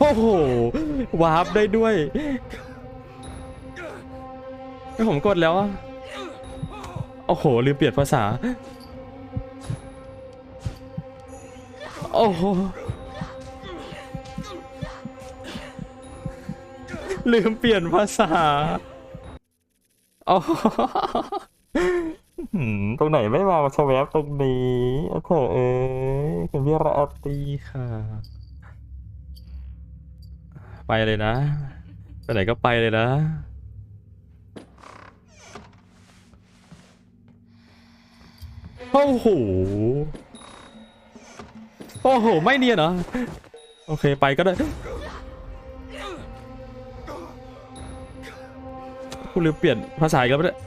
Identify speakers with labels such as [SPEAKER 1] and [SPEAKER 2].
[SPEAKER 1] โอ้โหวาร์ปได้ด้วยแล้ผมกดแล้วอะโอ้โหลืมเปลี่ยนภาษา โอ้โหลืมเปลี่ยนภาษาโอ้โหตรงไหนไม่มามาชแวบตรงนี้โอ้โถเอ้ยคุณพี่ราตีค่ะ ไปเลยนะ ไปไหนก็ไปเลยนะ โอ้โห โอ้โห ไม่เนียนเหรอ โอเค ไปก็ได้คุณลืมเปลี่ยนภาษาอีกแล้วปะเนี่ย